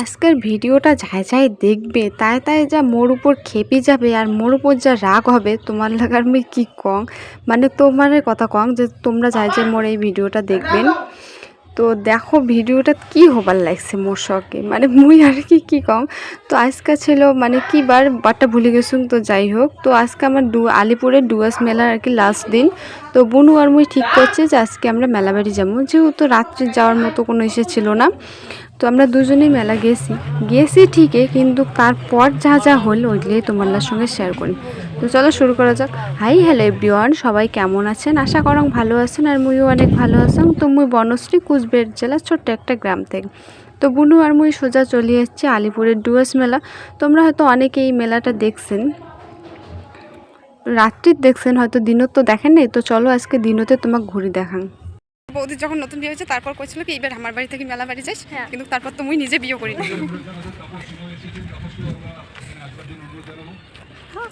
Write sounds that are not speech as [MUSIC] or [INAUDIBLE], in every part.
আজকের ভিডিওটা যাই যাই দেখবে, তাই তাই যা মোর উপর খেপে যাবে আর মোর উপর যা রাগ হবে, তোমার লাগার আমি কি কং মানে তোমার কথা কং যে তোমরা যাই যে মোর এই ভিডিওটা দেখবেন। তো দেখো ভিডিওটা কি হবার লাগছে মোর শখে মানে মুই আর কি কি কম? তো আজকে ছিল মানে কি বার বারটা ভুলে গেছুন তো যাই হোক, তো আজকে আমার ডু, আলিপুরের ডুয়াস মেলার আর কি লাস্ট দিন। তো বুনু আর মুই ঠিক করছে যে আজকে আমরা মেলাবাড়ি যাব, যেহেতু রাত্রে যাওয়ার মতো কোনো ইসে ছিল না। তো আমরা দুজনেই মেলা গেছি। গেছি ঠিকই, কিন্তু তারপর যা যা হলো ওইগুলোই তোমার সঙ্গে শেয়ার করি। তো চলো শুরু করা যাক। হাই হ্যালো এভরিওয়ান সবাই কেমন আছেন? আশা করং ভালো আছেন আর মুইও অনেক ভালো আছেন। তো মুই বনশ্রী, কুচবিহার জেলার ছোট্ট একটা গ্রাম থেকে। তো বুনু আর মুই সোজা চলে এসেছি আলিপুরের ডুয়াস মেলা। তোমরা হয়তো অনেকে এই মেলাটা দেখছেন। রাত্রির দেখছেন, হয়তো দিনত তো দেখেন নাই তো চলো আজকে দিনতে তোমাকে ঘুরে দেখান বৌদির যখন নতুন বিয়ে হয়েছে তারপর কইছিল কি এবার আমার বাড়ি থেকে মেলা বাড়ি যাস। কিন্তু তারপর তো মুই নিজে বিয়ে করি [LAUGHS]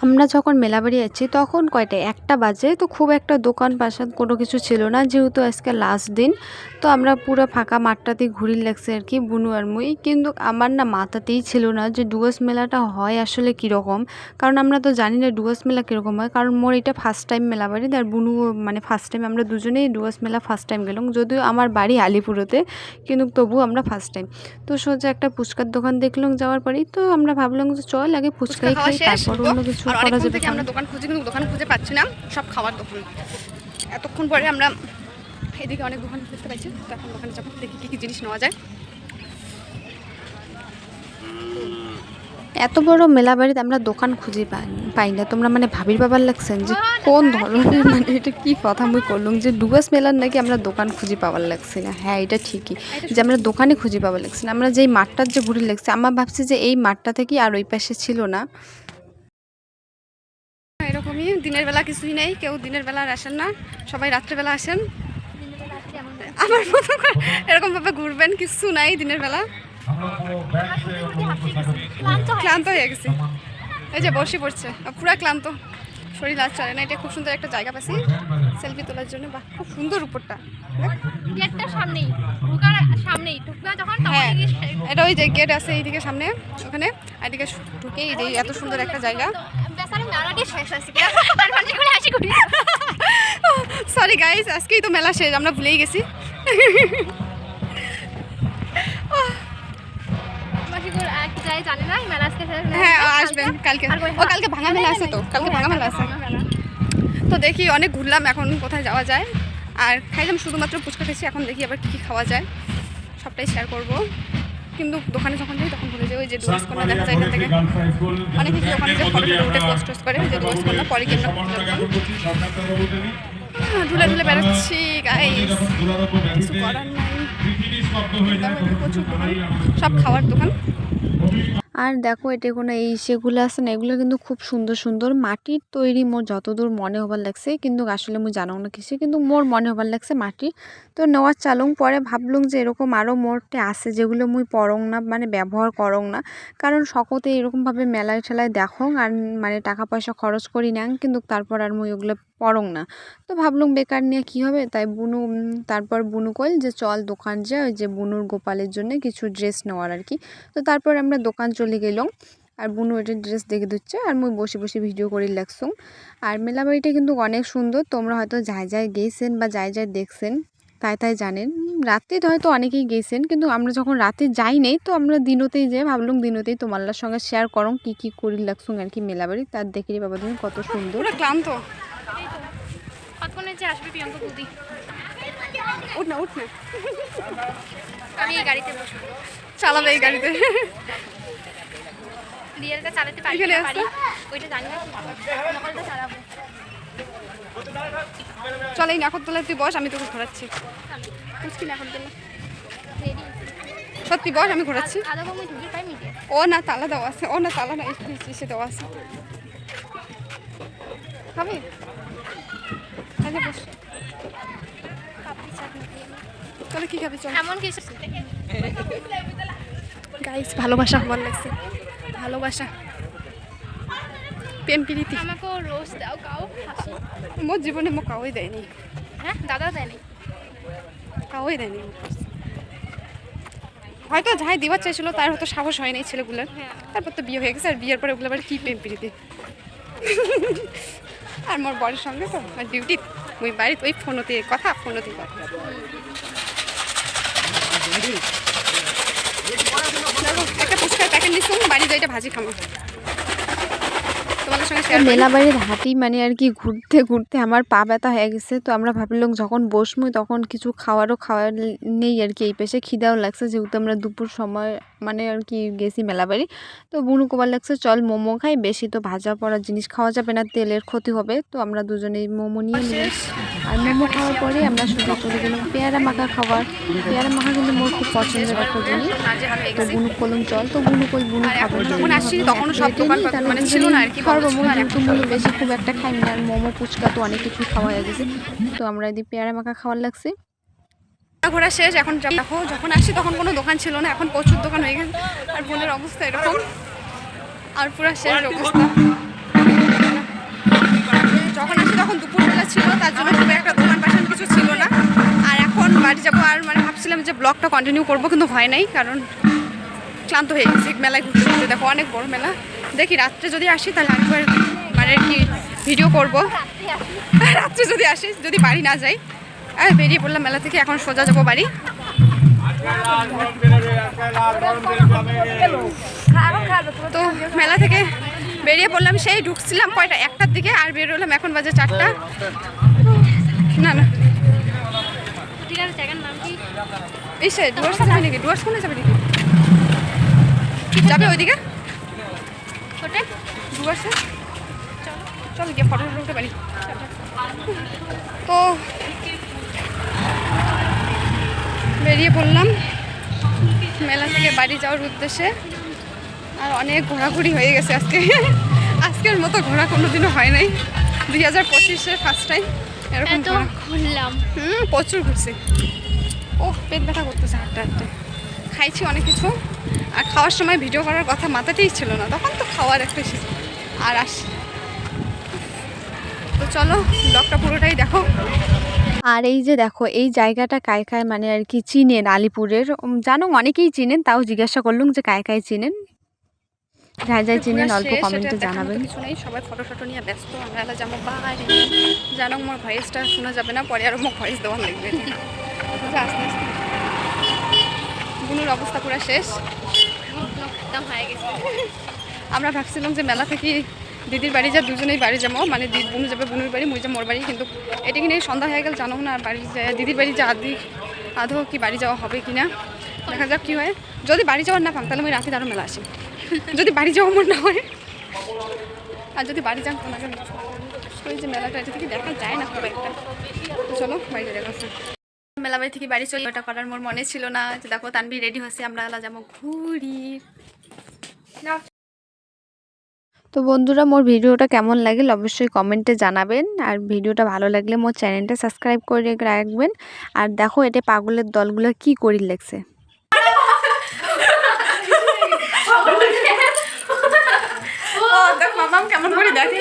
আমরা যখন মেলাবাড়ি যাচ্ছি তখন কয়টা? একটা বাজে তো খুব একটা দোকান পাশান কোনো কিছু ছিল না। যেহেতু আজকে লাস্ট দিন তো আমরা পুরো ফাঁকা মাঠটাতেই ঘুরি লাগছে আর কি বুনু আর মুই। কিন্তু আমার না মাথাতেই ছিল না যে ডুয়াস মেলাটা হয় আসলে কীরকম। কারণ আমরা তো জানি না ডুয়াস মেলা কীরকম হয়। কারণ মোর এটা ফার্স্ট টাইম মেলাবাড়ি আর বুনু মানে ফার্স্ট টাইম আমরা দুজনেই ডুয়াস মেলা ফার্স্ট টাইম গেলাম। যদিও আমার বাড়ি আলিপুরতে কিন্তু তবু আমরা ফার্স্ট টাইম তো সোজা একটা ফুচকার দোকান দেখলাম যাওয়ার পরেই তো আমরা ভাবলাম যে চল আগে ফুচকাই খাই তারপর অন্য কিছু আর করা অনেকক্ষণ থেকে আমরা দোকান খুঁজি কিন্তু দোকান খুঁজে পাচ্ছি না। সব খাওয়ার দোকান। এতক্ষণ পরে আমরা এদিকে অনেক দোকান দেখতে পাইছি। তো এখন দোকানে যাব দেখি কী কী জিনিস নেওয়া যায়। এত বড় মেলা বাড়িতে আমরা দোকান খুঁজে পাই না। তোমরা মানে ভাবির বাবার লাগছেন যে কোন ধরনের মানে এটা কি কথা আমি করলাম যে ডুবাস মেলার নাকি আমরা দোকান খুঁজে পাওয়ার লাগছে না। হ্যাঁ এটা ঠিকই। যে আমরা দোকানে খুঁজে পাওয়ার লাগছে না। আমরা যেই মাঠটার যে ঘুরে লাগছে আমার ভাবছি যে এই মাঠটা থেকে আর ওই পাশে ছিল না। দিনের বেলা কিছুই নেই কেউ দিনের বেলা আর আসেন না সবাই রাত্রেবেলা আসেন। আমার মতো এরকমভাবে ঘুরবেন কিছু নাই দিনের বেলা। ক্লান্ত হয়ে গেছি। এই যে বসে পড়ছে পুরা ক্লান্ত। শরীর আর চলে না এটা খুব সুন্দর একটা জায়গা পাচ্ছি সেলফি তোলার জন্য। বাহ খুব সুন্দর উপরটা। গেটটা সামনেই ঢুকার সামনেই ঢুকবে যখন হ্যাঁ এটা ওই যে গেট আছে এইদিকে সামনে ওখানে। আর এদিকে ঢুকে এই যে এত সুন্দর একটা জায়গা। সরি গাইস আজকেই তো মেলা শেষ আমরা ভুলেই গেছি। হ্যাঁ আসবেন কালকে। ও কালকে ভাঙা মেলা আছে তো কালকে ভাঙা মেলা আছে। তো দেখি অনেক ঘুরলাম এখন কোথায় যাওয়া যায়। আর খাইলাম শুধুমাত্র ফুচকা খেয়েছি এখন দেখি আবার কী কী খাওয়া যায়। সবটাই শেয়ার করব। কিন্তু দোকানে যখন যাই তখন ভুলে যাই ওই যে ডুয়ার্স কর্নার দেখা যায় এখান থেকে। অনেকে কি ওখানে যে ফটো তুলতে উঠে পোস্ট টোস্ট করে যে ডুয়ার্স কর্নার পরে কি ঝুলে ঢুলে বেড়াচ্ছি গাইস কিছু করার নাই। প্রচুর দোকান। সব খাওয়ার দোকান। আর দেখো এটা কোনো এই সেগুলো আছে না, এগুলো কিন্তু খুব সুন্দর সুন্দর মাটির তৈরি মোর যতদূর মনে হবার লাগছে, কিন্তু আসলে মুই জানো না কিছু কিন্তু মোর মনে হবার লাগছে মাটি। তো নেওয়ার চালং পরে ভাবলুম যে এরকম আরও মোটে আছে যেগুলো মুই পরং না মানে ব্যবহার করং না। কারণ সকতে এরকমভাবে মেলায় ঠেলায় দেখং আর মানে টাকা পয়সা খরচ করি না, কিন্তু তারপর আর মুই ওগুলো পরং না। তো ভাবলুম বেকার নিয়ে কী হবে, তাই বুনু তারপর বুনু কইল যে চল দোকান যা ওই যে বুনুর গোপালের জন্য কিছু ড্রেস নেওয়ার আর কি। তো তারপর আমরা দোকান চলে গেলাম। আর বুনু এটা ড্রেস দেখে দিচ্ছে আর মুই বসে বসে ভিডিও করে লাগছুম আর মেলাবাড়িটা কিন্তু অনেক সুন্দর তোমরা হয়তো যাই যাই গেছেন বা যাই যাই দেখছেন তাই তাই জানেন। রাতে তো হয়তো অনেকেই গেছেন কিন্তু আমরা যখন রাতে যাই নেই তো আমরা দিনতেই যাই ভাবলাম দিনতেই তোমার সঙ্গে শেয়ার করো কি কি করি লাগছুম আর কি মেলাবাড়ি তার দেখে বাবা তুমি কত সুন্দর। পুরো ক্লান্ত। যে উঠ না উঠ না। আমি এই গাড়িতে বসবো। চালাবে এই গাড়িতে। রিয়েলটা চালাতে পারি না পারি। ওইটা জানি না নকলটা চালাবো। চল এই নাকরদোলায় তুই বস আমি তোকে ঘোরাচ্ছি। বুঝছি নাকরদোলা রেডি সত্যি বস আমি ঘোরাচ্ছি। ও না তালা দেওয়া আছে। ও না তালা না এসে দেওয়া আছে। খাবি? আচ্ছা বস। না। কি খাবি চল। এমন কিছু। গাইস ভালোবাসা আমার লাগছে। ভালোবাসা। প্রেম প্রীতি। আমাকেও রোজ দাও কাও হাসি। মোর জীবনে মো কাউই দেয়নি হ্যাঁ দাদা দেয়নি কাউই দেয়নি হয়তো যাই দিবার চাইছিল তার হয়তো সাহস হয় হয়নি ছেলেগুলোর তারপর তো বিয়ে হয়ে গেছে আর বিয়ের পরে ওগুলো আবার কী প্রেম প্রীতি। আর মোর বরের সঙ্গে তো আমার ডিউটি ওই বাড়িতে ওই ফোনতে কথা ফোনতে কথা একটা প্যাকেট নিচ্ছি বাড়ি যাইটা ভাজি মেলা বাড়ির হাতি মানে আর কি ঘুরতে ঘুরতে আমার পা ব্যথা হয়ে গেছে, তো আমরা ভাবলাম যখন বসবো তখন কিছু খাওয়ারও খাওয়ার নেই আর কি, এই পেশে খিদাও লাগছে, যেহেতু আমরা দুপুর সময় মানে আর কি গেছি মেলা বাড়ি। তো বুনু কোবার লাগছে চল মোমো খাই বেশি তো ভাজা পড়া জিনিস খাওয়া যাবে না তেলের ক্ষতি হবে। তো আমরা দুজনেই মোমো নিয়ে নিলাম আর মোমো খাওয়ার পরে আমরা শুধু চলে গেলাম পেয়ারা মাখা খাবার পেয়ারা মাখা কিন্তু মোর খুব পছন্দের একটা জিনিস। তো বুনু কলম চল তো বুনু কই বুনু খাবার মানে যেহেতু বেশি খুব একটা খাই না আর মোমো ফুচকা তো অনেক কিছু খাওয়া গেছে। তো আমরা এদিকে পেয়ারা মাখা খাওয়ার লাগছে। ঘোরা শেষ এখন দেখো যখন আসি তখন কোনো দোকান ছিল না এখন প্রচুর দোকান হয়ে গেছে আর বোনের অবস্থা এরকম। আর পুরো শেষ অবস্থা। যখন আসি তখন দুপুরবেলা ছিল তার জন্য খুব একটা দোকান পাশান কিছু ছিল না। আর এখন বাড়ি যাব আর মানে ভাবছিলাম যে ব্লগটা কন্টিনিউ করব কিন্তু হয় নাই কারণ ক্লান্ত হয়ে গেছি। মেলায় ঘুরতে ঘুরতে দেখো অনেক বড় মেলা। দেখি রাত্রে যদি আসি তাহলে আরেকবার মানে আর কি ভিডিও করব। রাত্রে যদি আসি যদি বাড়ি না যাই আর বেরিয়ে পড়লাম মেলা থেকে এখন সোজা যাব বাড়ি। তো মেলা থেকে বেরিয়ে পড়লাম সেই ঢুকছিলাম কয়টা একটার দিকে আর বেরোলাম এখন বাজে চারটা। না না। ডুয়ার্স যাবে নাকি? ডুয়ার্স কোনে যাবে নাকি? যাবে ওইদিকে? ডুয়ার্সে চল গিয়ে ফটো পারি তো বেরিয়ে পড়লাম। মেলা থেকে বাড়ি যাওয়ার উদ্দেশ্যে। আর অনেক ঘোরাঘুরি হয়ে গেছে আজকে। আজকের মতো ঘোরা কোনোদিনও হয় নাই। দুই হাজার পঁচিশের ফার্স্ট টাইম এরকম ঘুরলাম। হুম প্রচুর ঘুরছি। ও পেট ব্যথা করতেছে হাঁটতে হাঁটতে। খাইছি অনেক কিছু। আর খাওয়ার সময় ভিডিও করার কথা মাথাতেই ছিল না। তখন তো খাওয়ার একটা ছিল আর আস। চলো ব্লগটা পুরোটাই দেখো। আর এই যে দেখো এই জায়গাটা কায় কায় মানে আর কি চিনেন আলিপুরের। জানো অনেকেই চিনেন তাও জিজ্ঞাসা করলুম যে কায় কায় চিনেন। যাই যাই চিনেন অল্প কমেন্টে জানাবেন। কিছু নেই সবাই ফটো ফটো নিয়ে ব্যস্ত আমরা এলা যাব বাইরে জানো মোর ভয়েসটা শোনা যাবে না পরে আরও মোক ভয়েস দেওয়া লাগবে। বুঝে আস্তে আস্তে। বুনুর অবস্থা পুরো শেষ। একদম হয়ে গেছে। আমরা ভাবছিলাম যে মেলা থেকে দিদির বাড়ি যা, দুজনেই বাড়ি যাব। মানে দিদি বুনু যাবে, বুনুর বাড়ি, মুই যা মোর বাড়ি। কিন্তু এটা কিনে সন্ধ্যা হয়ে গেল জানো না আর বাড়ি দিদির বাড়ি যা আদি আধো কি বাড়ি যাওয়া হবে কি না? দেখা যাক কী হয়। যদি বাড়ি যাওয়ার না পাম, তাহলে আমি রাতে আরও মেলা আসি। যদি বাড়ি যাওয়া মন না হয়। আর যদি বাড়ি যান, তোমাকে ওই যে মেলাটা এটা থেকে দেখা যায় না খুব একটা। চলো বাড়িতে দেখা। মেলা বাড়ি থেকে বাড়ি চলে, ওটা করার মোর মনে ছিল না। যে দেখো তানবি রেডি হয়েছে, আমরা যাব ঘুরি। তো বন্ধুরা মোর ভিডিওটা কেমন লাগে অবশ্যই কমেন্টে জানাবেন। আর ভিডিওটা ভালো লাগলে মোর চ্যানেলটা সাবস্ক্রাইব করে রাখবেন। আর দেখো এটা পাগলের দলগুলো কি করি লাগছে মামাম কেমন করে দেখে।